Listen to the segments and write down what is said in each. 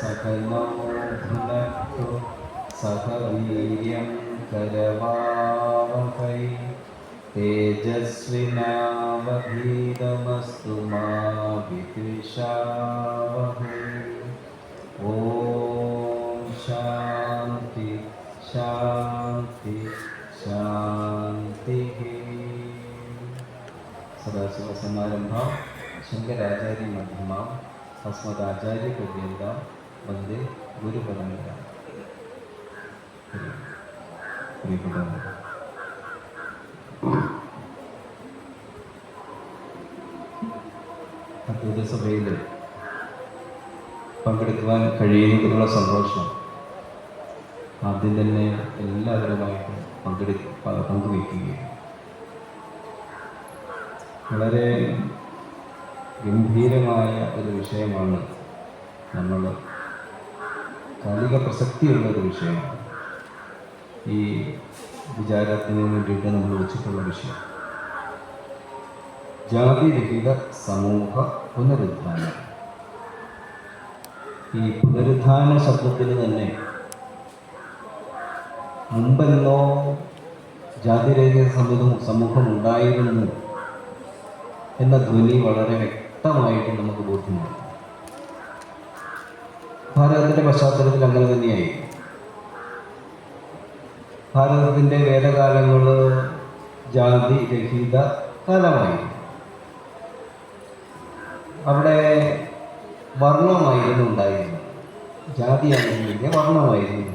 सकलो भुनक्तु सह वीर्यं करवावहै तेजस्विनावधीतमस्तु मा विद्विषावहै। ॐ शान्ति शान्ति മധ്യമാം അസ്മദാചാര്യ പര്യന്താം വന്ദേ ഗുരുപരമ്പര. പ്രിയപ്പെട്ടവരെ അദ്വൈത സഭയിൽ പങ്കെടുക്കുവാൻ കഴിയുന്നതിനുള്ള സന്തോഷം. ആദ്യം തന്നെ എല്ലാവരുമായിട്ട് പങ്കെടു പങ്കുവയ്ക്കുകയാണ് വളരെ ഗംഭീരമായ ഒരു വിഷയമാണ് നമ്മൾ കാലിക പ്രസക്തിയുള്ള ഒരു വിഷയമാണ്. ഈ വിചാരത്തിന് വേണ്ടിയിട്ട് നമ്മൾ വെച്ചിട്ടുള്ള വിഷയം. ജാതിരഹിത സമൂഹ പുനരുദ്ധാനം. ഈ പുനരുദ്ധാന ശബ്ദത്തിന് തന്നെ മുമ്പെന്നോ ജാതിരഹിത സമൂഹം സമൂഹം ഉണ്ടായിരുന്നു. എന്ന ധ്വനി വളരെ വ്യക്തമായിട്ട് നമുക്ക് ബോധ്യമാണ്. ഭാരതത്തിന്റെ പശ്ചാത്തലത്തിൽ അങ്ങനെ തന്നെയായി. ഭാരതത്തിന്റെ വേദകാലങ്ങൾ ജാതി രഹിത കാലമായി. അവിടെ വർണമായിരുന്നു ഉണ്ടായിരുന്നത്. ജാതിയായിരുന്നില്ല വർണമായിരുന്നു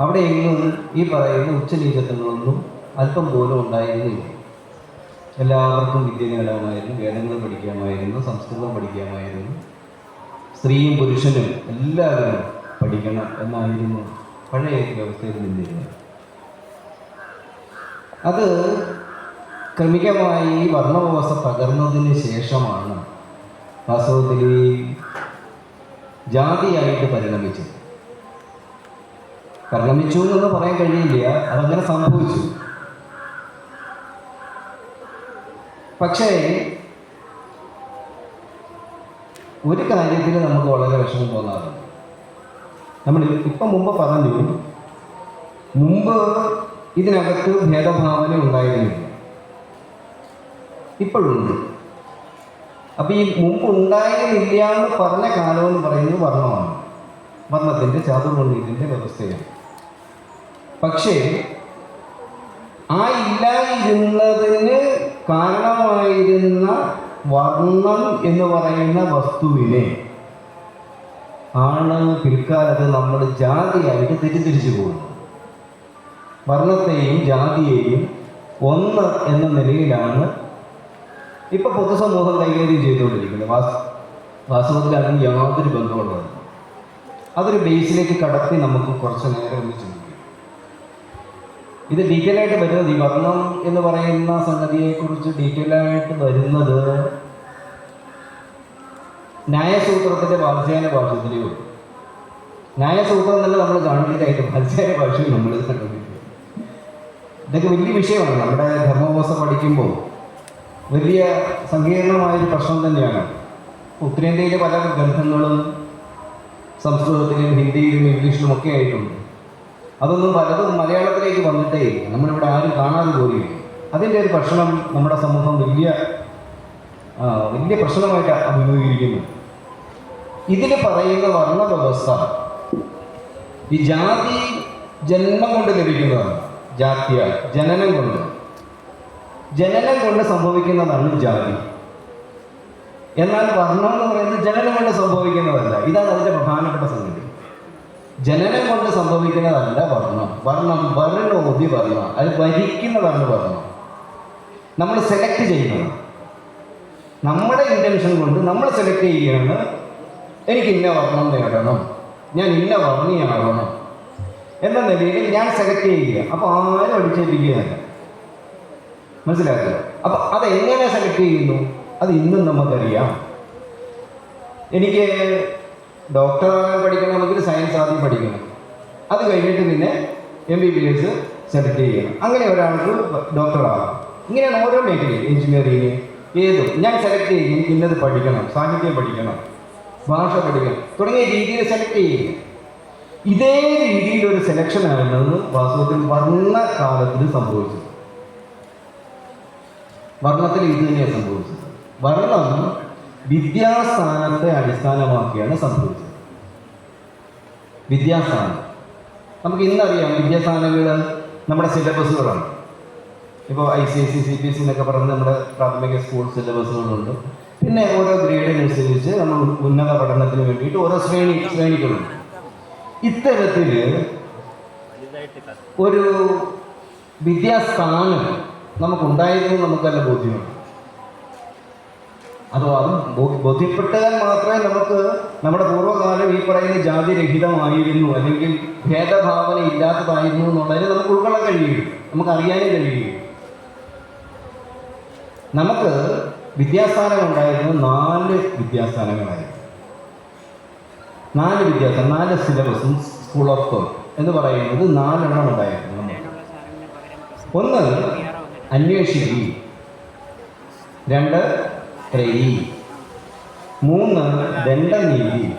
അവിടെയെങ്കിലും ഈ പറയുന്ന ഉച്ചനീചത്വങ്ങളൊന്നും അല്പം പോലും ഉണ്ടായിരുന്നില്ല. എല്ലാവർക്കും വിദ്യ നേടാമായിരുന്നു വേദങ്ങൾ പഠിക്കാമായിരുന്നു സംസ്കൃതം പഠിക്കാമായിരുന്നു. സ്ത്രീയും പുരുഷനും എല്ലാവരും പഠിക്കണം എന്നായിരുന്നു പഴയ വ്യവസ്ഥയിൽ നിന്നിരുന്നത്. അത് ക്രമികമായി വർണവ്യവസ്ഥ തകർന്നതിന് ശേഷമാണ് വാസ്തവത്തിൽ ജാതിയായിട്ട് പരിണമിച്ചത്. പരിണമിച്ചു എന്ന് പറയാൻ കഴിയില്ല അതങ്ങനെ സംഭവിച്ചു. പക്ഷേ ഒരു കാര്യത്തിൽ നമുക്ക് വളരെ വിഷമം തോന്നാറുണ്ട്. നമ്മൾ ഇപ്പം മുമ്പ് പറഞ്ഞു മുമ്പ് ഇതിനകത്ത് ഭേദഭാവന ഉണ്ടായിരുന്നില്ല. ഇപ്പോഴുണ്ട്. അപ്പം ഈ മുമ്പ് ഉണ്ടായിരുന്നില്ല എന്ന് പറഞ്ഞ കാലം എന്ന് പറയുന്നത് വർണമാണ്. വർണത്തിന്റെ ചാതുർവർണീയത്തിന്റെ വ്യവസ്ഥയാണ്. പക്ഷേ ആ ഇല്ലായിരുന്നതിന് കാരണമായിരുന്ന വർണം എന്ന് പറയുന്ന വസ്തുവിനെ ആണ് പിൽക്കാലത്ത് നമ്മൾ ജാതിയായിട്ട് തെറ്റിദ്ധരിച്ചു പോകുന്നത്. വർണത്തെയും ജാതിയെയും ഒന്ന് എന്ന നിലയിലാണ് ഇപ്പൊ പൊതുസമൂഹം കൈകാര്യം ചെയ്തുകൊണ്ടിരിക്കുന്നത്. വാസ് വാസ്തവത്തിൽ അതിന് യാതൊരു ബന്ധമുള്ളത് അതൊരു ബേസിലേക്ക് കടത്തി നമുക്ക് കുറച്ച് നേരം ഒന്ന് ഇത് ഡീറ്റെയിൽ ആയിട്ട് വരുന്നത് ഈ വർണം എന്ന് പറയുന്ന സംഗതിയെക്കുറിച്ച് ഡീറ്റെയിൽ ആയിട്ട് വരുന്നത് ന്യായസൂത്രത്തിന്റെ വാത്സ്യാന ഭാഷത്തിലേ ന്യായസൂത്രം തന്നെ നമ്മൾ കാണുന്നതായിട്ട് വാത്സ്യാന ഭാഷയിൽ നമ്മൾ കണ്ടുപിടിക്കും ഇതൊക്കെ വലിയ വിഷയമാണ്. നമ്മുടെ ധർമ്മബോധം പഠിക്കുമ്പോൾ വലിയ സങ്കീർണമായൊരു പ്രശ്നം തന്നെയാണ്. ഉത്തരേന്ത്യയിലെ പല ഗ്രന്ഥങ്ങളും സംസ്കൃതത്തിലും ഹിന്ദിയിലും ഇംഗ്ലീഷിലും ഒക്കെ ആയിട്ടുണ്ട്. അതൊന്നും പലതും മലയാളത്തിലേക്ക് വന്നിട്ടേ നമ്മളിവിടെ ആരും കാണാതെ പോലും അതിന്റെ ഒരു ഭക്ഷണം നമ്മുടെ സമൂഹം വലിയ വലിയ പ്രശ്നമായിട്ട് അഭിമുഖീകരിക്കുന്നു. ഇതിൽ പറയുന്ന വർണ വ്യവസ്ഥ ഈ ജാതി ജന്മം കൊണ്ട് ലഭിക്കുന്നതാണ്. ജാത്യ ജനനം കൊണ്ട്. ജനനം കൊണ്ട് സംഭവിക്കുന്നതാണ് ജാതി. എന്നാൽ വർണം എന്ന് പറയുന്നത് ജനനം കൊണ്ട് സംഭവിക്കുന്നതല്ല. ഇതാണ് അതിന്റെ പ്രധാനപ്പെട്ട സംഗതി. ജനനം കൊണ്ട് സംഭവിക്കുന്നതല്ല വർണം. വർണം വർണോതി വർണം. അത് വരിക്കുന്നതാണ് വർണം. നമ്മൾ സെലക്ട് ചെയ്യുന്നത്. നമ്മുടെ ഇന്റൻഷൻ കൊണ്ട് നമ്മൾ സെലക്ട് ചെയ്യുകയാണ് എനിക്ക് ഇന്ന വർണം നേടണം. ഞാൻ ഇന്ന വർണിയാകണം. എന്ന നിലയിൽ ഞാൻ സെലക്ട് ചെയ്യുക. അപ്പോൾ ആരും അടിച്ചേൽപ്പിക്കുകയല്ല. മനസ്സിലാക്കുക അപ്പൊ അത് എങ്ങനെ സെലക്ട് ചെയ്യുന്നു? അത് ഇന്നും നമുക്കറിയാം. എനിക്ക് ഡോക്ടർ പഠിക്കണമെങ്കിൽ സയൻസ് ആദ്യം പഠിക്കണം. അത് കഴിഞ്ഞിട്ട് പിന്നെ M B B S select ചെയ്യണം. അങ്ങനെ ഒരാൾക്ക് ഡോക്ടറാകാം ഇങ്ങനെയാണ് ഓരോ മേഖലയും എഞ്ചിനീയറിങ് ഏതും. ഞാൻ സെലക്ട് ചെയ്യും ഇന്നത് പഠിക്കണം സാഹിത്യം പഠിക്കണം ഭാഷ പഠിക്കണം തുടങ്ങിയ രീതിയിൽ സെലക്ട് ചെയ്യും. ഇതേ രീതിയിലൊരു സെലക്ഷൻ ആയിരുന്നു വാസ്തവത്തിൽ വർണ കാലത്തിൽ സംഭവിച്ചത്. വർണത്തിൽ ഇത് തന്നെയാണ് സംഭവിച്ചത്. വർണം വിദ്യാസ്ഥാനത്തെ അടിസ്ഥാനമാക്കിയാണ് സംഭവിച്ചത്. വിദ്യാസ്ഥാനം. നമുക്ക് ഇന്നറിയാം വിദ്യാസ്ഥാനങ്ങൾ നമ്മുടെ സിലബസുകളാണ്. ഇപ്പോൾ I C S C C B S എന്നൊക്കെ പറഞ്ഞ് നമ്മുടെ പ്രാഥമിക സ്കൂൾ സിലബസുകളുണ്ട്. പിന്നെ ഓരോ ഗ്രേഡിനനുസരിച്ച് നമ്മൾ ഉന്നത പഠനത്തിന് വേണ്ടിയിട്ട് ഓരോ ശ്രേണി ശ്രേണികളുണ്ട്. ഇത്തരത്തിൽ ഒരു വിദ്യാസ്ഥാനം നമുക്കുണ്ടായിരുന്നു നമുക്കല്ല ബോധ്യമുണ്ട്. അതോ അത് ബോധ്യപ്പെട്ടാൽ മാത്രമേ നമുക്ക് നമ്മുടെ പൂർവകാലം ഈ പറയുന്ന ജാതിരഹിതമായിരുന്നു അല്ലെങ്കിൽ ഭേദഭാവന ഇല്ലാത്തതായിരുന്നു എന്നുള്ളതിന് നമുക്ക് ഉൾക്കൊള്ളാൻ കഴിയും നമുക്ക് അറിയാനും കഴിയും നമുക്ക് വിദ്യാസ്ഥാനം ഉണ്ടായിരുന്നു നാല് വിദ്യാസ്ഥാനങ്ങളായിരുന്നു. നാല് വിദ്യാസ്ഥാനം നാല് സിലബസും സ്കൂൾ ഓഫ് തോട്ട് എന്ന് പറയുന്നത് നാലെണ്ണം ഉണ്ടായിരുന്നു ഒന്ന് അന്വേഷിക്കുകയും രണ്ട് ത്രയി മൂന്ന് ദണ്ഡനീതി.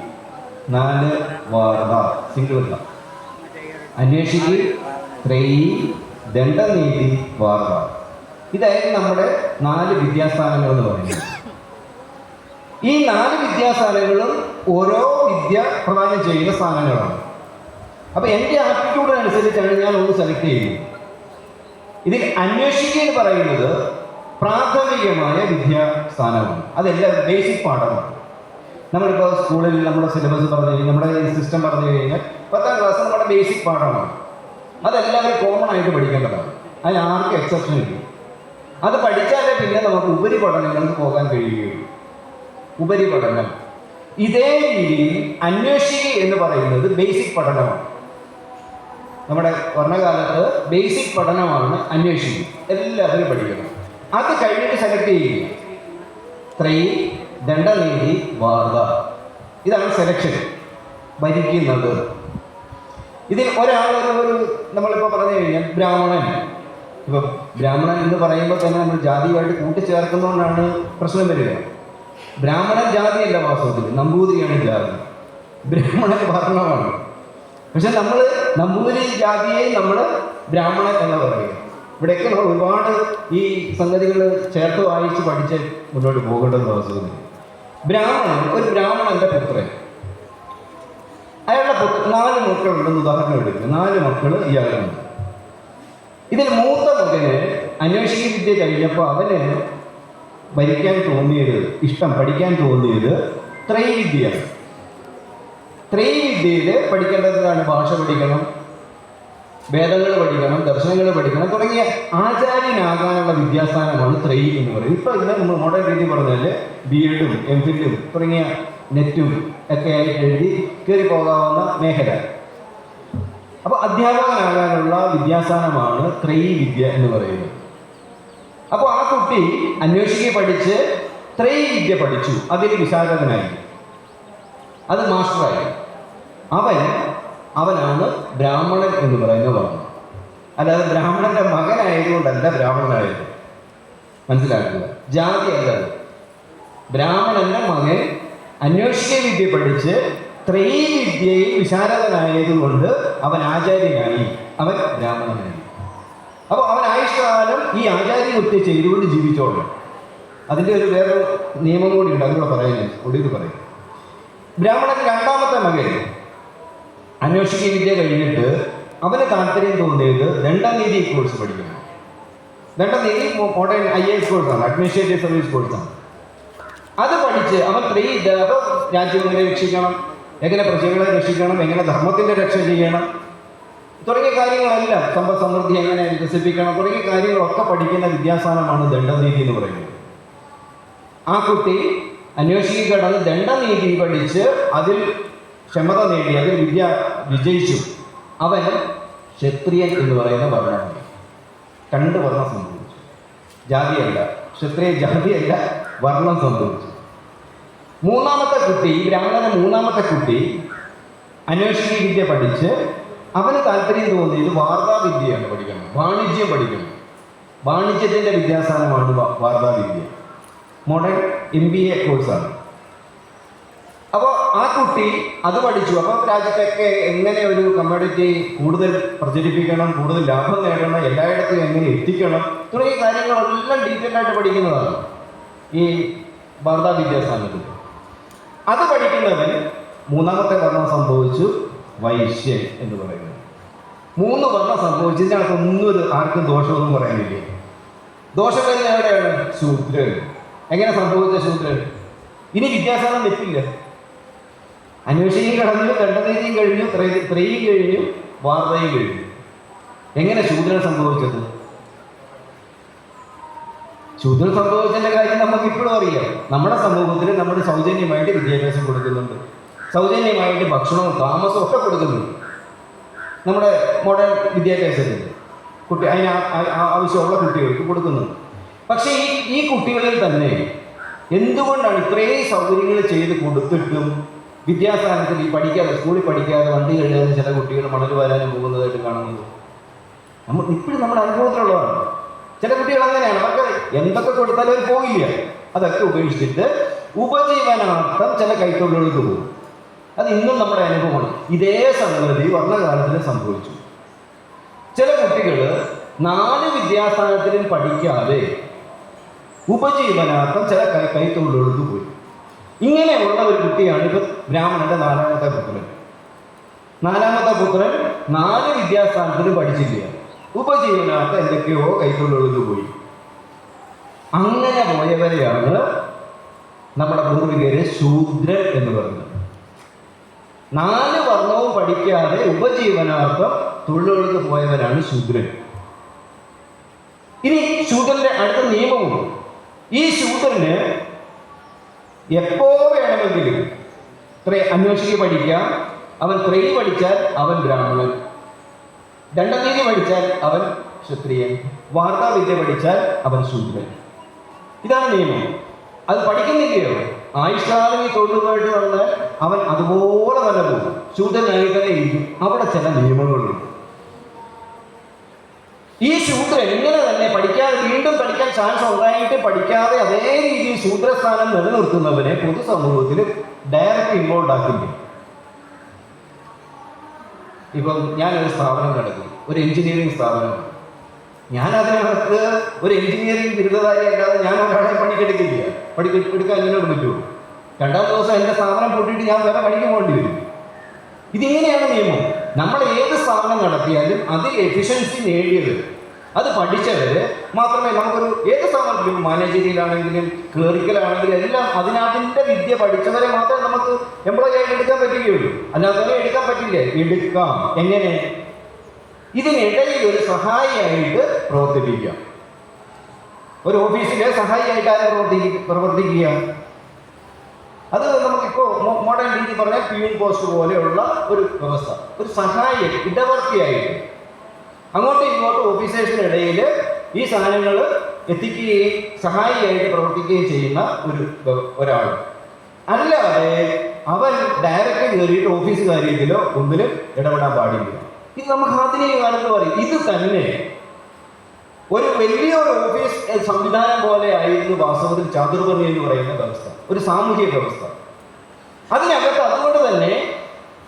നാല് വാർത്ത സിംഗിൾ അന്വേഷിക്കുക ത്രയി ദണ്ഡനീതി വാർത്ത ഇതായിരുന്നു നമ്മുടെ നാല് വിദ്യാസ്ഥാനങ്ങൾ എന്ന് പറയുന്നത്. ഈ നാല് വിദ്യാസ്ഥാനങ്ങളും ഓരോ വിദ്യ പ്രദാനം ചെയ്യുന്ന സ്ഥാനങ്ങളാണ്. അപ്പൊ എന്റെ ആപ്റ്റിറ്റ്യൂഡിനനുസരിച്ചാണ് ഞാൻ ഒന്ന് സെലക്ട് ചെയ്യുന്നത്. ഇതിൽ അന്വേഷിക്കുക എന്ന് പറയുന്നത് പ്രാഥമികമായ വിദ്യാസ്ഥാനമാണ്. അതെല്ലാം ബേസിക് പാഠമാണ്. നമ്മളിപ്പോൾ സ്കൂളിൽ നമ്മുടെ സിലബസ് പറഞ്ഞു കഴിഞ്ഞാൽ നമ്മുടെ സിസ്റ്റം പറഞ്ഞു കഴിഞ്ഞാൽ പത്താം ക്ലാസ് നമ്മുടെ ബേസിക് പാഠമാണ്. അതെല്ലാവരും കോമൺ ആയിട്ട് പഠിക്കേണ്ടതാണ്. അതിന് ആർക്കും എക്സെപ്ഷൻ ഇല്ല. അത് പഠിച്ചാലേ പിന്നെ നമുക്ക് ഉപരിപഠനങ്ങൾക്ക് പോകാൻ കഴിയുകയുള്ളൂ. ഉപരിപഠനം. ഇതേ രീതിയിൽ അന്വേഷിക്കുക എന്ന് പറയുന്നത് ബേസിക് പഠനമാണ്. നമ്മുടെ വർണകാലത്ത് ബേസിക് പഠനമാണ് അന്വേഷിക്കുക. എല്ലാവരും പഠിക്കണം. അത് കഴിഞ്ഞിട്ട് സെലക്ട് ചെയ്യുക. ത്രൈ ദണ്ഡനീതി വാർത്ത ഇതാണ് സെലക്ഷൻ ഭരിക്കുന്നത്. ഇതിൽ ഒരാൾ ഒരു ഒരു നമ്മളിപ്പോൾ പറഞ്ഞു കഴിഞ്ഞാൽ ബ്രാഹ്മണൻ. ഇപ്പം ബ്രാഹ്മണൻ എന്ന് പറയുമ്പോൾ തന്നെ നമ്മൾ ജാതിയുമായിട്ട് കൂട്ടിച്ചേർക്കുന്നതുകൊണ്ടാണ് പ്രശ്നം വരിക. ബ്രാഹ്മണൻ ജാതിയല്ല വാസ്തവത്തിൽ നമ്പൂതിരിയാണ് ജാതി. ബ്രാഹ്മണൻ വർണമാണ്. പക്ഷെ നമ്മൾ നമ്പൂതിരി ജാതിയെ നമ്മൾ ബ്രാഹ്മണൻ എന്ന് പറയുക. ഇവിടെയൊക്കെ നമ്മൾ ഒരുപാട് ഈ സംഗതികൾ ചേർത്ത് വായിച്ച് പഠിച്ച് മുന്നോട്ട് പോകേണ്ടത് അവസരം ബ്രാഹ്മണൻ ഒരു ബ്രാഹ്മണന്റെ പുത്രൻ. അയാളുടെ നാല് മക്കളുണ്ടെന്ന് ഉദാഹരണം എടുക്കുക നാല് മക്കൾ ഇയാളുണ്ട്. ഇതിൽ മൂത്ത മകന് അന്വേഷിക വിദ്യ കഴിഞ്ഞപ്പോൾ അവന് ഭരിക്കാൻ തോന്നിയത് ഇഷ്ടം പഠിക്കാൻ തോന്നിയത് ത്രൈവിദ്യയാണ്. ത്രൈവിദ്യയിൽ പഠിക്കേണ്ടതാണ് ഭാഷ പഠിക്കണം വേദങ്ങൾ പഠിക്കണം ദർശനങ്ങൾ പഠിക്കണം തുടങ്ങിയ ആചാര്യനാകാനുള്ള വിദ്യാസ്ഥാനമാണ് ത്രൈ എന്ന് പറയുന്നത്. ഇപ്പോൾ ഇതിനെ നമ്മൾ മോഡേൺ രീതി പറഞ്ഞാൽ ബി എഡും എം ഫില്ലും തുടങ്ങിയ നെറ്റും ഒക്കെ ആയിട്ട് എഴുതി കയറി പോകാവുന്ന മേഖല. അപ്പോൾ അധ്യാപകനാകാനുള്ള വിദ്യാസ്ഥാനമാണ് ത്രൈ വിദ്യ എന്ന് പറയുന്നത്. അപ്പോൾ ആ കുട്ടി അന്വേഷിക്കുക പഠിച്ച് ത്രൈ വിദ്യ പഠിച്ചു. അതിൽ വിശാരദനായി അത് മാസ്റ്ററായി. അവൻ അവനാണ് ബ്രാഹ്മണൻ എന്ന് പറയുന്ന വർണം അല്ലാതെ ബ്രാഹ്മണന്റെ മകനായതുകൊണ്ടല്ല ബ്രാഹ്മണനായത്. മനസ്സിലാക്കുക? ജാതി അല്ല ബ്രാഹ്മണന്റെ മകൻ അന്വേഷിക്ക വിദ്യ പഠിച്ച് ത്രൈവിദ്യയിൽ വിശാരദനായതുകൊണ്ട് അവൻ ആചാര്യനായി. അവൻ ബ്രാഹ്മണനായി. അപ്പോൾ അവൻ ആയുഷ്കാലം ഈ ആചാര്യകൃത്യ ചെയ്തുകൊണ്ട് ജീവിച്ചോളൂ. അതിന്റെ ഒരു വേറെ നിയമം കൂടി ഉണ്ട്. അതിനോട് പറയുന്നത് ഒടുവിൽ പറയും ബ്രാഹ്മണൻ രണ്ടാമത്തെ മകൻ. അന്വേഷിക വിദ്യ കഴിഞ്ഞിട്ട് അവന് താല്പര്യം തോന്നിയത് ദണ്ഡനീതി കോഴ്സ് പഠിക്കണം ദണ്ഡനീതി മോഡേൺ ഐ എസ് കോഴ്സാണ് അഡ്മിനിസ്ട്രേറ്റീവ് സർവീസ് കോഴ്സാണ് അത് പഠിച്ച് അവൻ ത്രീ അപ്പോൾ രാജ്യം എങ്ങനെ രക്ഷിക്കണം എങ്ങനെ പ്രജകളെ രക്ഷിക്കണം എങ്ങനെ ധർമ്മത്തിന്റെ രക്ഷ ചെയ്യണം തുടങ്ങിയ കാര്യങ്ങളെല്ലാം സമ്പദ് സമൃദ്ധി എങ്ങനെ വികസിപ്പിക്കണം തുടങ്ങിയ കാര്യങ്ങളൊക്കെ പഠിക്കുന്ന വിദ്യാസ്ഥാനമാണ് ദണ്ഡനീതി എന്ന് പറയുന്നത്. ആ കുട്ടി അന്വേഷിക്കപ്പെട്ടത് ദണ്ഡനീതി പഠിച്ച് അതിൽ ക്ഷമത നേടി അതിൽ വിദ്യ വിജയിച്ചു. അവൻ ക്ഷത്രിയൻ എന്ന് പറയുന്ന വർണമാണ് രണ്ട് വർണം സംഭവിച്ചു. ജാതിയല്ല. ക്ഷത്രിയ ജാതിയല്ല വർണം സംഭവിച്ചു. മൂന്നാമത്തെ കുട്ടി ഈ ബ്രാഹ്മണന്റെ മൂന്നാമത്തെ കുട്ടി അന്വേഷണ വിദ്യ പഠിച്ച് അവന് താല്പര്യം തോന്നിയത് വാർത്താവിദ്യയാണ് പഠിക്കണം വാണിജ്യം പഠിക്കണം വാണിജ്യത്തിന്റെ വിദ്യാസ്ഥാനമാണ് വാർത്താവിദ്യ മോഡേൺ എം ബി എ കോഴ്സാണ് അപ്പോൾ ആ കുട്ടി അത് പഠിച്ചു. അപ്പോൾ രാജ്യത്തൊക്കെ എങ്ങനെ ഒരു കമ്മ്യൂണിറ്റി കൂടുതൽ പ്രചരിപ്പിക്കണം കൂടുതൽ ലാഭം നേടണം എല്ലായിടത്തും എങ്ങനെ എത്തിക്കണം തുടങ്ങിയ കാര്യങ്ങളെല്ലാം ഡീറ്റെയിൽ ആയിട്ട് പഠിക്കുന്നതാണ് ഈ വാർത്താ വിദ്യാസ്ഥാനത്തിൽ. അത് പഠിക്കുന്നവൻ മൂന്നാമത്തെ വർണം സംഭവിച്ചു വൈശ്യൻ എന്ന് പറയുന്നത്. മൂന്ന് വർണം സംഭവിച്ചു. ഇതിനകത്ത് ഒന്നും ഒരു ആർക്കും ദോഷമൊന്നും പറയാനില്ല? ദോഷം വരുന്ന എവിടെയാണ്? ശൂദ്രൻ. എങ്ങനെ സംഭവിച്ച ശൂദ്രൻ? ഇനി വിദ്യാസ്ഥാനം വെച്ചില്ല അന്വേഷിക്കും കടന്നു ദണ്ഡനീതിയും കഴിഞ്ഞു ത്രീ ത്രയും കഴിഞ്ഞു വാർത്തയും കഴിഞ്ഞു. എങ്ങനെ ശൂദ്രൻ സംഭവിച്ചത്? ശൂദ്രൻ സംഭവിച്ചതിന്റെ കാര്യം നമുക്ക് ഇപ്പോഴും അറിയാം. നമ്മുടെ സമൂഹത്തിൽ നമ്മൾ സൗജന്യമായിട്ട് വിദ്യാഭ്യാസം കൊടുക്കുന്നുണ്ട്. സൗജന്യമായിട്ട് ഭക്ഷണവും താമസവും ഒക്കെ കൊടുക്കുന്നുണ്ട്. നമ്മുടെ മോഡേൺ വിദ്യാഭ്യാസത്തിൽ കുട്ടി അതിന് ആവശ്യമുള്ള കുട്ടികൾക്ക് കൊടുക്കുന്നുണ്ട്. പക്ഷേ ഈ ഈ കുട്ടികളിൽ തന്നെ എന്തുകൊണ്ടാണ് ഇത്രയും സൗകര്യങ്ങൾ ചെയ്ത് കൊടുത്തിട്ടും വിദ്യാസ്ഥാനത്തിൽ ഈ പഠിക്കാതെ സ്കൂളിൽ പഠിക്കാതെ വണ്ടി കഴിയാതെ ചില കുട്ടികൾ മണൽ വരാനും പോകുന്നതായിട്ട് കാണുന്നത് നമ്മൾ ഇപ്പോഴും നമ്മുടെ അനുഭവത്തിലുള്ളതാണ്. ചില കുട്ടികൾ അങ്ങനെയാണ്. അവർക്ക് എന്തൊക്കെ കൊടുത്താലും അവർ പോകില്ല. അതൊക്കെ ഉപേക്ഷിച്ചിട്ട് ഉപജീവനാർത്ഥം ചില കൈത്തൊഴിലുകൾക്ക് പോകും. അത് ഇന്നും നമ്മുടെ അനുഭവമാണ്. ഇതേ സംഗതി വർണകാലത്തിൽ സംഭവിച്ചു. ചില കുട്ടികൾ നാല് വിദ്യാസ്ഥാനത്തിലും പഠിക്കാതെ ഉപജീവനാർത്ഥം ചില കൈ കൈത്തൊഴിലുകൾക്ക് പോയി. ഇങ്ങനെയുള്ള ഒരു കുട്ടിയാണ് ഇപ്പൊ ബ്രാഹ്മണന്റെ നാലാമത്തെ പുത്രൻ. നാലാമത്തെ പുത്രൻ നാല് വിദ്യാസ്ഥാനത്തിന് പഠിച്ചില്ല. ഉപജീവനാർത്ഥം എന്തൊക്കെയോ കൈത്തൊഴിലുകൾക്ക് പോയി. അങ്ങനെ പോയവരെയാണ് നമ്മുടെ പൂർവികര് ശൂദ്രൻ എന്ന് പറയുന്നത്. നാല് വർണവും പഠിക്കാതെ ഉപജീവനാർത്ഥം തൊഴിലുകൾക്ക് പോയവരാണ് ശൂദ്രൻ. ഇനി ശൂദ്രന്റെ അടുത്ത നിയമമുണ്ട്. ഈ ശൂദ്രന് എപ്പോ വേണമെങ്കിലും. ത്രേ അന്വേഷിച്ച് പഠിക്കാം. അവൻ ത്രൈ പഠിച്ചാൽ അവൻ ബ്രാഹ്മണൻ. ദണ്ഡനീതി പഠിച്ചാൽ അവൻ ക്ഷത്രിയൻ. വാർത്താവിദ്യ പഠിച്ചാൽ അവൻ ശൂദ്രൻ. ഇതാണ് നിയമം. അത് പഠിക്കുന്നില്ലയോ? ആയുഷ്കാലം ഈ തൊഴിലുമായിട്ട് വന്നാൽ അവൻ അതുപോലെ തന്നെ പോകും. ശൂദ്രനായി തന്നെ ഇരിക്കും. അവിടെ ചില നിയമങ്ങളുണ്ട്. ഈ ശൂദ്രൻ ഇങ്ങനെ തന്നെ പഠിക്കാതെ വീണ്ടും പഠിക്കാൻ ചാൻസ് ഉണ്ടായിട്ട് പഠിക്കാതെ അതേ രീതിയിൽ ശൂദ്രസ്ഥാനം നിലനിർത്തുന്നവനെ പൊതുസമൂഹത്തിൽ ഡയറക്റ്റ് ഇൻവോൾവ് ആക്കില്ല? ഇപ്പം ഞാനൊരു സ്ഥാപനം നടക്കും ഒരു എഞ്ചിനീയറിംഗ് സ്ഥാപനം. ഞാൻ അതിനകത്ത് ഒരു എഞ്ചിനീയറിംഗ് ബിരുദധാരി അല്ലാതെ ഞാൻ ഒരാളെ പണിക്കെടുക്കില്ല. പണിക്ക് എടുക്കാൻ എന്നോട് പറ്റുമോ? രണ്ടാം ദിവസം എന്റെ സ്ഥാപനം പൂട്ടിയിട്ട് ഞാൻ വേറെ പഠിക്കാൻ പോകേണ്ടി വരും. ഇതിങ്ങനെയാണ് നിയമം. നമ്മൾ ഏത് സ്ഥാപനം നടത്തിയാലും അതിൽ എഫിഷ്യൻസി നേടിയത്. അത് പഠിച്ചവര് മാത്രമേ നമുക്കൊരു ഏത് സ്ഥാപനത്തിലും മാനേജരിയിലാണെങ്കിലും ക്ലറിക്കലാണെങ്കിലും എല്ലാം അതിനകത്തിന്റെ വിദ്യ പഠിച്ചവരെ മാത്രമേ നമുക്ക് എംപ്ലോയി ആയിട്ട് എടുക്കാൻ പറ്റുകയുള്ളൂ. അല്ലാതെ എടുക്കാൻ പറ്റില്ലേ. എടുക്കാം. എങ്ങനെ? ഇതിനിടയിൽ ഒരു സഹായിയായിട്ട് പ്രവർത്തിപ്പിക്കാം ഒരു ഓഫീസിലെ സഹായിയായിട്ട് ആരെ പ്രവർത്തിക്കുക പ്രവർത്തിക്കുക? അത് നമുക്കിപ്പോൾ മോഡേൺ രീതി പറഞ്ഞാൽ പ്യൂൺ പോസ്റ്റ് പോലെയുള്ള ഒരു വ്യവസ്ഥ. ഒരു സഹായി ഇടവർത്തിയായിട്ട്. അങ്ങോട്ടും ഇങ്ങോട്ടും ഓഫീസേഴ്സിനിടയിൽ ഈ സാധനങ്ങൾ എത്തിക്കുകയും സഹായിയായിട്ട് പ്രവർത്തിക്കുകയും ചെയ്യുന്ന ഒരു ഒരാൾ. അല്ലാതെ അവൻ ഡയറക്റ്റ് കയറിയിട്ട് ഓഫീസ് കാര്യത്തിലോ ഒന്നിലും ഇടപെടാൻ പാടില്ല. ഇത് നമുക്ക് ആധുനിക കാലത്ത് പറയും ഇത് തന്നെ ഒരു വലിയൊരു ഓഫീസ് സംവിധാനം പോലെ ആയിരുന്നു വാസ്തവത്തിൽ ചാതുർവർണി എന്ന് പറയുന്ന വ്യവസ്ഥ. ഒരു സാമൂഹിക വ്യവസ്ഥ. അതിനകത്ത് അതുകൊണ്ട് തന്നെ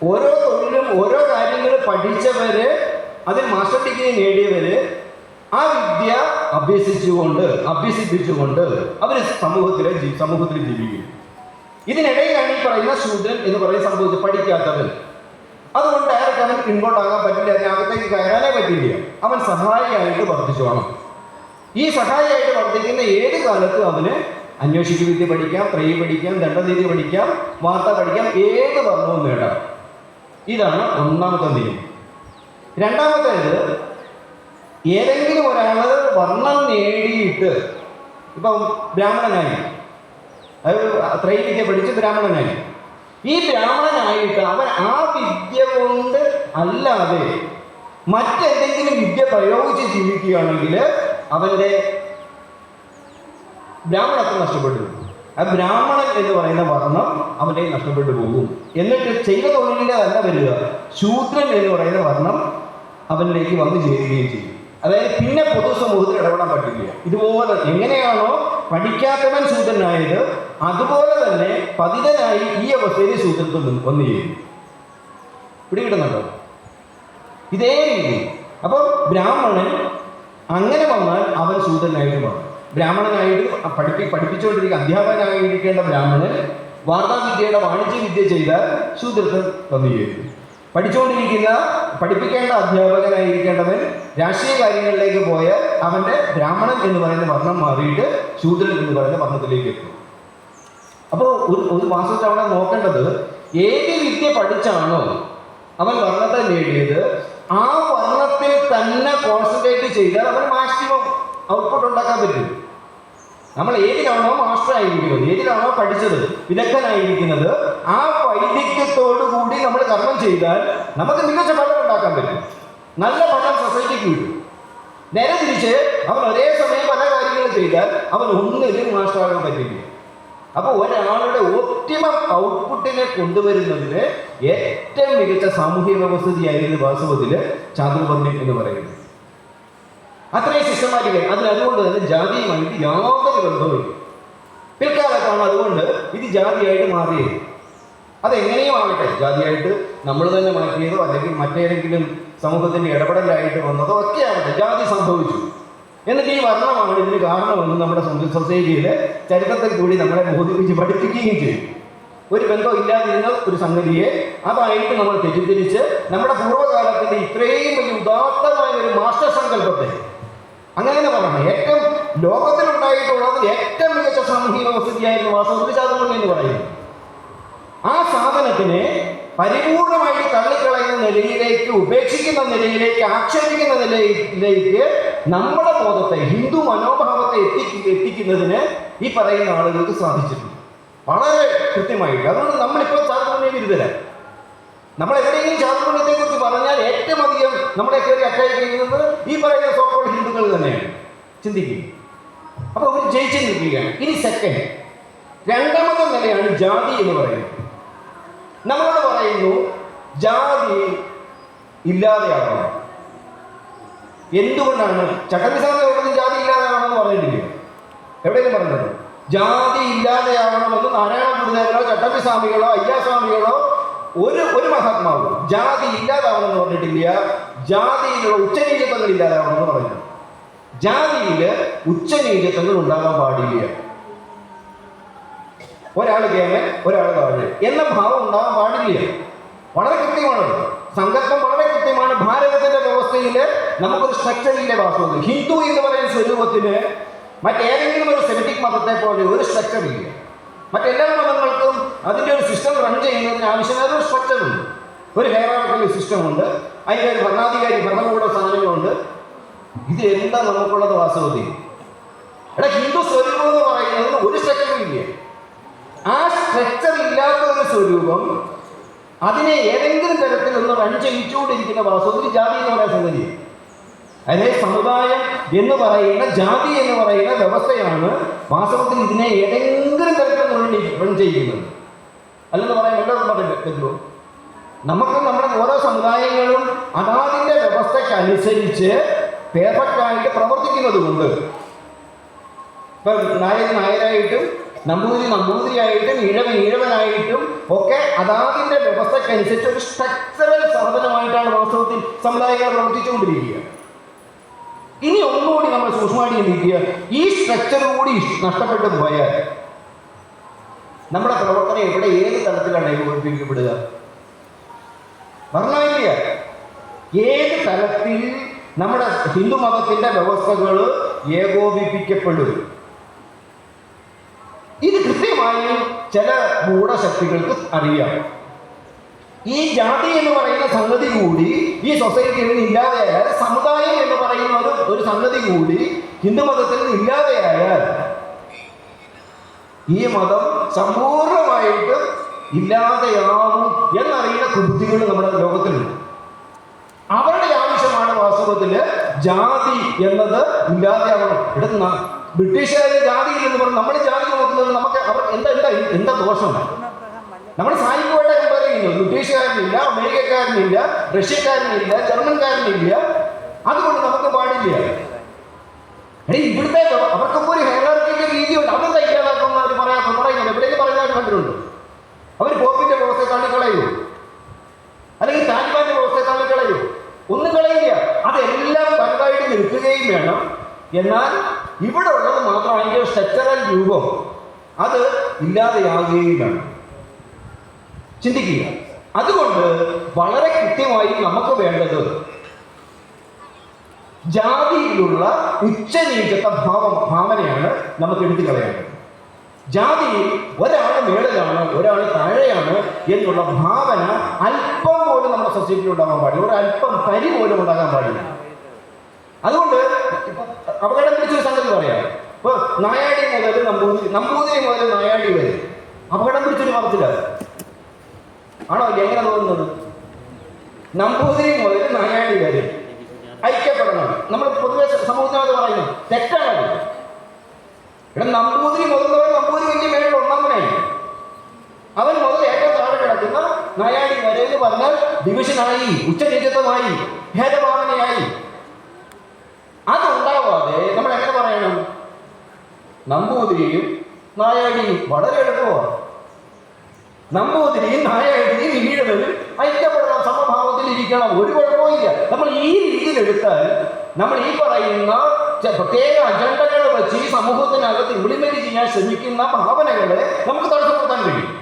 ഓരോ തൊഴിലും ഓരോ കാര്യങ്ങൾ പഠിച്ചവര് അതിൽ മാസ്റ്റർ ഡിഗ്രി നേടിയവര് ആ വിദ്യ അഭ്യസിച്ചുകൊണ്ട് അഭ്യസിപ്പിച്ചുകൊണ്ട് അവർ സമൂഹത്തിലെ സമൂഹത്തിൽ ജീവിക്കും ഇതിനിടയിലാണ് ഈ പറയുന്ന ശൂദ്രൻ എന്ന് പറയുന്ന സംഭവിച്ചത് പഠിക്കാത്തവൻ. അതുകൊണ്ട് ഡയറക്റ്റ് അവൻ ഇൻവോൾവ് ആകാൻ പറ്റില്ല അതിനകത്തേക്ക് കയറാനേ പറ്റില്ല. അവൻ സഹായിയായിട്ട് വർദ്ധിച്ചോണം ഈ സഹായിയായിട്ട് വർദ്ധിക്കുന്ന ഏത് കാലത്തും അവന് അന്വേഷിച്ച് വിദ്യ പഠിക്കാം ത്രയി പഠിക്കാം ദണ്ഡനീതി പഠിക്കാം വാർത്ത പഠിക്കാം ഏത് വർണവും നേടാം. ഇതാണ് ഒന്നാമത്തെ നിയമം. രണ്ടാമത്തേത് ഏതെങ്കിലും ഒരാൾ വർണം നേടിയിട്ട് ഇപ്പം ബ്രാഹ്മണനായി. അത് ത്രൈവിദ്യ പഠിച്ച് ബ്രാഹ്മണനായി. ഈ ബ്രാഹ്മണനായിട്ട് അവൻ ആ വിദ്യ കൊണ്ട് അല്ലാതെ മറ്റെന്തെങ്കിലും വിദ്യ പ്രയോഗിച്ച് ജീവിക്കുകയാണെങ്കിൽ അവന്റെ ബ്രാഹ്മണത്വം നഷ്ടപ്പെട്ടു ആ ബ്രാഹ്മണൻ എന്ന് പറയുന്ന വർണം അവന്റെ നഷ്ടപ്പെട്ടു പോകും. എന്നിട്ട് ചെയ്ത തൊഴിലിന്റെ തന്നെ വരിക. ശൂദ്രൻ എന്ന് പറയുന്ന വർണം അവനിലേക്ക് വന്നു ചേരുകയും ചെയ്യും. അതായത് പിന്നെ പൊതുസമൂഹത്തിൽ ഇടപെടാൻ പറ്റില്ല. ഇതുപോലെ എങ്ങനെയാണോ പഠിക്കാത്തവൻ ശൂദ്രനായത് അതുപോലെ തന്നെ പതിതനായി ഈ അവസ്ഥയിൽ ശൂദ്രത്വം വന്ന് ഇവിടെ പിടികിട്ടുന്നുണ്ടോ? ഇതേ രീതി. അപ്പോൾ ബ്രാഹ്മണൻ അങ്ങനെ വന്നാൽ അവൻ ശൂദ്രനായിട്ട് മാറും. ബ്രാഹ്മണനായിട്ട് പഠിപ്പി പഠിപ്പിച്ചുകൊണ്ടിരിക്കുക അധ്യാപകനായിരിക്കേണ്ട ബ്രാഹ്മണൻ വാർത്താവിദ്യയുടെ വാണിജ്യ വിദ്യ ചെയ്താൽ ശൂദ്രത്വം വന്നു ചേരും പഠിച്ചുകൊണ്ടിരിക്കുന്ന പഠിപ്പിക്കേണ്ട അധ്യാപകനായിരിക്കേണ്ടവൻ രാഷ്ട്രീയ കാര്യങ്ങളിലേക്ക് പോയ അവന്റെ ബ്രാഹ്മണൻ എന്ന് പറയുന്ന വർണം മാറിയിട്ട് ശൂദ്രൻ എന്ന് പറയുന്ന വർണത്തിലേക്ക് എത്തും. അപ്പോൾ ഒരു ഒരു മാസത്തിൽ അവിടെ നോക്കേണ്ടത് ഏത് വിദ്യ പഠിച്ചാണോ അവൻ വർണത്തെ നേടിയത് ആ വർണത്തിൽ തന്നെ കോൺസെൻട്രേറ്റ് ചെയ്താൽ അവൻ മാക്സിമം ഔട്ട്പുട്ട് ഉണ്ടാക്കാൻ പറ്റും. നമ്മൾ ഏതിലാണോ മാസ്റ്റർ ആയിരിക്കുന്നത് ഏതിലാണോ പഠിച്ചത് വിദഗ്ധനായിരിക്കുന്നത് ആ വൈദഗ്ധ്യത്തോടു കൂടി നമ്മൾ കർമ്മം ചെയ്താൽ നമുക്ക് മികച്ച ഫലം ഉണ്ടാക്കാൻ പറ്റും. നല്ല ഫലം സൊസൈറ്റിക്ക് കിട്ടും. നേരെ തിരിച്ച് അവൻ ഒരേ സമയം പല കാര്യങ്ങൾ ചെയ്താൽ അവൻ ഒന്നിലും മാസ്റ്റർ ആകാൻ പറ്റില്ല. അപ്പോൾ ഒരാളുടെ ഒപ്റ്റിമം ഔട്ട്പുട്ടിനെ കൊണ്ടുവരുന്നതിന് ഏറ്റവും മികച്ച സാമൂഹ്യ വ്യവസ്ഥിതിയായിരുന്നു വാസ്തവത്തിൽ ചാതുർവർണ്യം എന്ന് പറയുന്നത്. അത്രയും സിസ്റ്റമാറ്റിക് അതിന് അതുകൊണ്ട് തന്നെ ജാതിയുമായിട്ട് യാതൊരു ബന്ധവുമില്ല. പിൽക്കാലത്താണ് അതുകൊണ്ട് ഇത് ജാതിയായിട്ട് മാറിയത്. അതെങ്ങനെയും ആകട്ടെ ജാതിയായിട്ട് നമ്മൾ തന്നെ മാറ്റിയതോ അല്ലെങ്കിൽ മറ്റേതെങ്കിലും സമൂഹത്തിന്റെ ഇടപെടലായിട്ട് വന്നതോ ഒക്കെ ആകട്ടെ ജാതി സംഭവിച്ചു. എന്നിട്ട് ഈ വർണമാണ് ഇതിന് കാരണമെന്ന് നമ്മുടെ സൊസൈറ്റിയിലെ ചരിത്രത്തിൽ കൂടി നമ്മളെ ബോധിപ്പിച്ച് പഠിപ്പിക്കുകയും ചെയ്യും ഒരു ബന്ധം ഇല്ലാതിരുന്ന ഒരു സംഗതിയെ അതായിട്ട് നമ്മൾ തെറ്റിദ്ധരിച്ച് നമ്മുടെ പൂർവകാലത്തിന്റെ ഇത്രയും വലിയ ഉദാത്തമായ ഒരു മാസ്റ്റർ സങ്കല്പത്തെ അങ്ങനെ തന്നെ പറയണം ഏറ്റവും ലോകത്തിലുണ്ടായിട്ടുള്ളത് ഏറ്റവും മികച്ച സാമൂഹിക വ്യവസ്ഥയായിരുന്നു വാസവത്തിൽ ചാതുർണി എന്ന് പറയുന്നത് ആ സാധനത്തിനെ പരിപൂർണമായിട്ട് തള്ളിക്കളയുന്ന നിലയിലേക്ക് ഉപേക്ഷിക്കുന്ന നിലയിലേക്ക് ആക്ഷേപിക്കുന്ന നിലയിലേക്ക് നമ്മുടെ ബോധത്തെ ഹിന്ദു മനോഭാവത്തെ എത്തി എത്തിക്കുന്നതിന് ഈ പറയുന്ന ആളുകൾക്ക് സാധിച്ചിട്ടുണ്ട്. വളരെ കൃത്യമായിട്ട്. അതുകൊണ്ട് നമ്മളിപ്പോൾ ചാതുർണ്യ വിരുദ്ധരാണ്. നമ്മൾ എത്രയും കുറിച്ച് പറഞ്ഞാൽ ഏറ്റവും അധികം നമ്മളെ കയറി അറ്റാക്ക് ചെയ്യുന്നത് ഈ പറയുന്ന സോക്കോൾ ഹിന്ദുക്കൾ തന്നെയാണ്. ചിന്തിക്കും. അപ്പോൾ അവർ ജയിച്ചു നിൽക്കുകയാണ്. ഇനി സെക്കൻഡ് രണ്ടാമത്തെ നിലയാണ് ജാതി എന്ന് പറയുന്നത്? നമ്മളോട് പറയുന്നു ജാതി ഇല്ലാതെയാവണം. എന്തുകൊണ്ടാണ്? ചട്ടമിസാറിന്റെ ജാതി ഇല്ലാതെയാവണമെന്ന് പറഞ്ഞിട്ടില്ല? എവിടെയെങ്കിലും പറഞ്ഞത്? ജാതി ഇല്ലാതെയാവണമെന്ന് നാരായണ ഗുരുദേവനോ ചട്ടമ്പിസ്വാമികളോ അയ്യാസ്വാമികളോ ഒരു ഒരു മഹാത്മാവ് ജാതി ഇല്ലാതാവണമെന്ന് പറഞ്ഞിട്ടില്ല. ജാതിയിലുള്ള ഉച്ചനീചത്വങ്ങൾ ഇല്ലാതാവണമെന്ന് പറഞ്ഞു ജാതിയിൽ ഉച്ചനീചത്വങ്ങൾ ഉണ്ടാകാൻ പാടില്ല. ഒരാൾ കേമൻ ഒരാൾ താഴെ എന്ന ഭാവം ഉണ്ടാകാൻ പാടില്ല. വളരെ കൃത്യമാണ്. സങ്കല്പം വളരെ കൃത്യമാണ്. ഭാരതത്തിന്റെ വ്യവസ്ഥയിൽ നമുക്കൊരു ഇല്ല വാസ്തവത്തിൽ ഹിന്ദു എന്ന് പറയുന്ന സ്വരൂപത്തിന് മറ്റേതെങ്കിലും ഒരു സെമിറ്റിക് മതത്തെ പോലെ ഒരു സ്ട്രക്ചർ ഇല്ല. മറ്റെല്ലാ മതങ്ങൾക്കും അതിന്റെ ഒരു സിസ്റ്റം റൺ ചെയ്യുന്നതിന് ആവശ്യമായ ഒരു സ്ട്രക്ചർ ഉണ്ട്. ഒരു ഹെയറാർക്കൽ സിസ്റ്റം ഉണ്ട്. അതിന്റെ ഒരു ഭരണാധികാരി ഭരണകൂട സാധനങ്ങളുണ്ട് ഇത് എന്താ നമുക്കുള്ളത് വാസ്തവത്തിൽ എടാ ഹിന്ദു സ്വരൂപം എന്ന് പറയുന്നത് ഒരു സ്ട്രക്ചറും ഇല്ല. ആ സ്ട്രക്ചർ ഇല്ലാത്ത ഒരു സ്വരൂപം അതിനെ ഏതെങ്കിലും തരത്തിൽ ഒന്ന് റൺ ചെയ്യിച്ചുകൊണ്ടിരിക്കുന്ന വാസ്തവത്തിൽ ജാതി എന്ന് പറയുന്ന സംഗതി അതായത് സമുദായം എന്ന് പറയുന്ന ജാതി എന്ന് പറയുന്ന വ്യവസ്ഥയാണ് വാസ്തവത്തിൽ ഇതിനെ ഏതെങ്കിലും തരത്തിൽ റൺ ചെയ്യുന്നത്. അല്ലെന്ന് പറയാൻ എല്ലാവരും പറയാൻ പറ്റുമോ നമുക്ക് നമ്മുടെ ഓരോ സമുദായങ്ങളും അതാതിന്റെ വ്യവസ്ഥയ്ക്കനുസരിച്ച് പേർഫെക്റ്റായിട്ട് പ്രവർത്തിക്കുന്നത് കൊണ്ട് ഇപ്പം നായർ നായരായിട്ടും നമ്പൂതിരി നമ്പൂതിരിയായിട്ടും ഇഴവൻ ഇഴവനായിട്ടും ഒക്കെ അതാതിന്റെ വ്യവസ്ഥക്കനുസരിച്ച് ഒരു സ്ട്രക്ചറൽ സാധനമായിട്ടാണ് വാസ്തവത്തിൽ സമുദായങ്ങൾ പ്രവർത്തിച്ചുകൊണ്ടിരിക്കുക. ഇനി ഒന്നുകൂടി നമ്മൾ സൂക്ഷ്മമായിട്ട് ചിന്തിക്കുക. ഈ സ്ട്രക്ചർ കൂടി നഷ്ടപ്പെട്ടു പോയാൽ നമ്മുടെ പ്രവർത്തനം എവിടെ ഏത് തലത്തിലാണ് ഏകോപിപ്പിക്കപ്പെടുക? പറഞ്ഞില്ല? ഏത് തലത്തിൽ നമ്മുടെ ഹിന്ദു മതത്തിന്റെ വ്യവസ്ഥകൾ ഏകോപിപ്പിക്കപ്പെടും? ഇത് കൃത്യമായി ചില ഗൂഢശക്തികൾക്ക് അറിയാം. ഈ ജാതി എന്ന് പറയുന്ന സംഗതി കൂടി ഈ സൊസൈറ്റിയിൽ നിന്ന് ഇല്ലാതെയായാൽ സമുദായം എന്ന് പറയുന്ന ഒരു സംഗതി കൂടി ഹിന്ദു മതത്തിൽ നിന്ന് ഇല്ലാതെയായാൽ ഈ മതം സമ്പൂർണമായിട്ട് ഇല്ലാതെയാവും എന്നറിയുന്ന കുബുദ്ധികൾ നമ്മുടെ ലോകത്തിലുണ്ട്. അവരുടെ ആവശ്യമാണ് വാസ്തവത്തിൽ ജാതി എന്നത് ഇല്ലാതെയാവണം. ഇടുന്ന ബ്രിട്ടീഷുകാരുടെ ജാതിയിൽ എന്ന് പറഞ്ഞ് നമ്മൾ ജാതി നോക്കുന്നത് നമുക്ക് അവർ എന്താ എന്താ എന്താ ദോഷം? നമ്മൾ സായിപ്പുകളുടെ കമ്പയർ ചെയ്യുന്നു ബ്രിട്ടീഷുകാരനില്ല അമേരിക്കക്കാരനില്ല റഷ്യക്കാരനില്ല ജർമ്മൻകാരനില്ല. അതുകൊണ്ട് നമുക്ക് പാടില്ല. എടീ ഇവിടുത്തെ അവർക്കൊക്കെ ഒരു ഹെയറാർക്കിന്റെ രീതിയുണ്ട് അതെന്താ ഇല്ലാതാക്കുന്ന അവർ പറയാത്ത പറയുന്നത് എവിടെയെങ്കിലും പറയുന്നതായിട്ട് കണ്ടിട്ടുണ്ട്. അവർ പോപ്പിന്റെ വ്യവസ്ഥയെ തള്ളിക്കളയൂ. അല്ലെങ്കിൽ താലിബാന്റെ വ്യവസ്ഥയെ തള്ളിക്കളയൂ. ഒന്നും കളയില്ല. അതെല്ലാം തനതായിട്ട് നിൽക്കുകയും വേണം. എന്നാൽ ഇവിടെ ഉള്ളത് മാത്രം അതിന്റെ സ്ട്രക്ചറൽ രൂപം അത് ഇല്ലാതെയാകുകയും വേണം. ചിന്തിക്കുക. അതുകൊണ്ട് വളരെ കൃത്യമായി നമുക്ക് വേണ്ടത് ജാതിയിലുള്ള ഉച്ചനീചത്ത ഭാവം ഭാവനയാണ് നമുക്ക് എടുത്തു കളയേണ്ടത് ജാതിയിൽ ഒരാൾ മേളിലാണ് ഒരാൾ താഴെയാണ് എന്നുള്ള ഭാവന അല്പം പോലും നമ്മുടെ സൊസൈറ്റിയിൽ ഉണ്ടാകാൻ പാടില്ല. ഒരു അല്പം തരി പോലും ഉണ്ടാകാൻ പാടില്ല. അതുകൊണ്ട് അപകടം പിടിച്ചൊരു സംഗതി പറയാം. ഇപ്പൊ നായാടി മുതൽ നമ്പൂതിരി നമ്പൂതിരി മുതൽ നായാടി വരെ അപകടം പിടിച്ചൊരു മതത്തില്ല ആണോ? എങ്ങനെ തോന്നുന്നത്? നമ്പൂതിരി മുതൽ നായാടി വരെ. ഐക്യപ്പെടണം. നമ്മൾ പൊതുവെ സമൂഹത്തിനകത്ത് പറയുന്നു തെറ്റാണ് ഇവിടെ നമ്പൂതിരി മുതൽ നമ്പൂതിരി വലിയ മേളിൽ ഒന്നാമനായി അവൻ മുതൽ ഏറ്റവും താഴെ കിടക്കുന്ന നയാടി വരെ എന്ന് പറഞ്ഞാൽ ഡിവിഷനായി ഉച്ചനീചത്വമായി ഭേദഭാവനയായി. അതുണ്ടാവാതെ നമ്മൾ എങ്ങനെ പറയണം? നമ്പൂതിരിയും നായാടിയും വളരെ എളുപ്പമാണ്. നമ്പൂതിരിയും നായാടിയും ഈഴവരും ഐക്യപ്പെടണം സമഭാവത്തിൽ ഇരിക്കണം ഒരു കുഴപ്പമില്ല നമ്മൾ ഈ രീതിയിലെടുത്താൽ നമ്മൾ ഈ പറയുന്ന പ്രത്യേക അജണ്ടകൾ വെച്ച് ഈ സമൂഹത്തിനകത്ത് ഇംപ്ലിമെന്റ് ചെയ്യാൻ ശ്രമിക്കുന്ന ഭാവനകളെ നമുക്ക് തടസ്സപ്പെടുത്താൻ കഴിയും.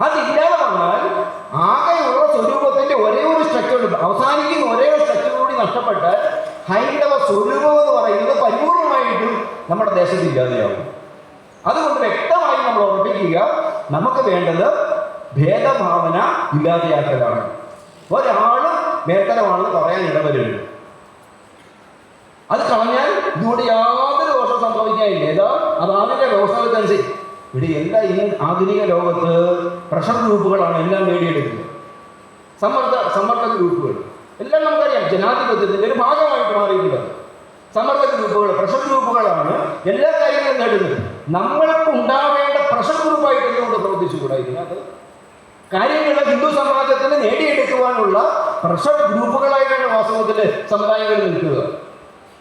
അതില്ലാതെ വന്നാൽ ആകെയുള്ള സ്വരൂപത്തിന്റെ ഒരേ ഒരു സ്ട്രക്ചർ അവസാനിക്കുന്ന ഒരേ ഒരു സ്ട്രക്ചർ കൂടി ഹൈന്ദവ സ്വരൂപം എന്ന് പറയുന്നത് പരിപൂർണമായിട്ടും നമ്മുടെ ദേശത്ത് ഇല്ലാതെയാവും അതുകൊണ്ട് വ്യക്തമായി നമ്മൾ ഉറപ്പിക്കുക നമുക്ക് വേണ്ടത് ഭേദഭാവന ഇല്ലാതെയാക്കലാണ്. ഒരാളും മേത്തരമാണെന്ന് പറയാൻ ഇടവരുള്ളൂ അത് കളഞ്ഞാൽ ഇതുകൊണ്ട് യാതൊരു ദോഷം സംഭവിക്കാനില്ല. ഏതാ? അത് ആദ്യത്തെ വ്യവസ്ഥകൾക്കനുസരിച്ച് ഇവിടെ എല്ലാ ഈ ആധുനിക ലോകത്ത് പ്രഷർ ഗ്രൂപ്പുകളാണ് എല്ലാം നേടിയെടുക്കുന്നത്. സമ്മർദ്ദ സമ്മർദ്ദ ഗ്രൂപ്പുകൾ. എല്ലാം നമുക്കറിയാം. ജനാധിപത്യത്തിന്റെ ഒരു ഭാഗമായിട്ട് മാറിയിട്ടുള്ളത് സമ്മർദ്ദ ഗ്രൂപ്പുകൾ പ്രഷർ ഗ്രൂപ്പുകളാണ് എല്ലാ കാര്യങ്ങളും നേടുന്നത്. നമ്മൾക്ക് ഉണ്ടാവേണ്ട പ്രഷർ ഗ്രൂപ്പായിട്ട് എന്തുകൊണ്ട് പ്രവർത്തിച്ചുകൂടാ ഇതിനകത്ത്? കാര്യങ്ങൾ ഹിന്ദു സമാജത്തിന് നേടിയെടുക്കുവാനുള്ള പ്രഷർ ഗ്രൂപ്പുകളായിട്ടാണ് വാസ്തവത്തിൽ സമുദായങ്ങൾ നിൽക്കുക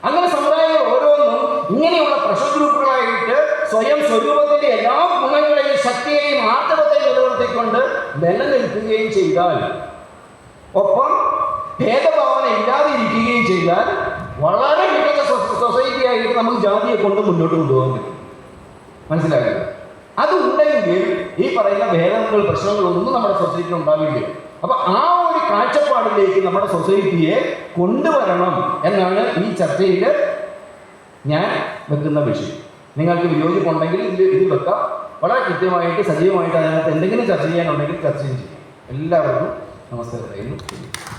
അങ്ങനെ സമുദായങ്ങൾ ഓരോന്നും ഇങ്ങനെയുള്ള പ്രഷർ ഗ്രൂപ്പുകളായിട്ട് സ്വയം സ്വരൂപത്തിന്റെ എല്ലാ ഗുണങ്ങളെയും ശക്തിയെയും ആർത്തവത്തെയും നിലനിർത്തിക്കൊണ്ട് നിലനിൽക്കുകയും ചെയ്താൽ ഒപ്പം ഭേദഭാവന ഇല്ലാതിരിക്കുകയും ചെയ്താൽ വളരെ മികച്ച സൊസൈറ്റി ആയിട്ട് നമുക്ക് ജാതിയെ കൊണ്ട് മുന്നോട്ട് കൊണ്ടുപോകാൻ പറ്റും. മനസ്സിലാക്കുക അതുണ്ടെങ്കിൽ ഈ പറയുന്ന വേദനകൾ പ്രശ്നങ്ങളൊന്നും നമ്മുടെ സൊസൈറ്റിയിൽ ഉണ്ടാവില്ല. അപ്പൊ ആ ഒരു കാഴ്ചപ്പാടിലേക്ക് നമ്മുടെ സൊസൈറ്റിയെ കൊണ്ടുവരണം എന്നാണ് ഈ ചർച്ചയിൽ ഞാൻ വെക്കുന്ന വിഷയം. നിങ്ങൾക്ക് വിയോജിപ്പുണ്ടെങ്കിൽ ഇതിൽ ഇതിൽ വെക്കാം. വളരെ കൃത്യമായിട്ട് സജീവമായിട്ട് അതിനകത്ത് എന്തെങ്കിലും ചർച്ച ചെയ്യാനുണ്ടെങ്കിൽ ചർച്ചയും ചെയ്യും. എല്ലാവർക്കും നമസ്കാരം.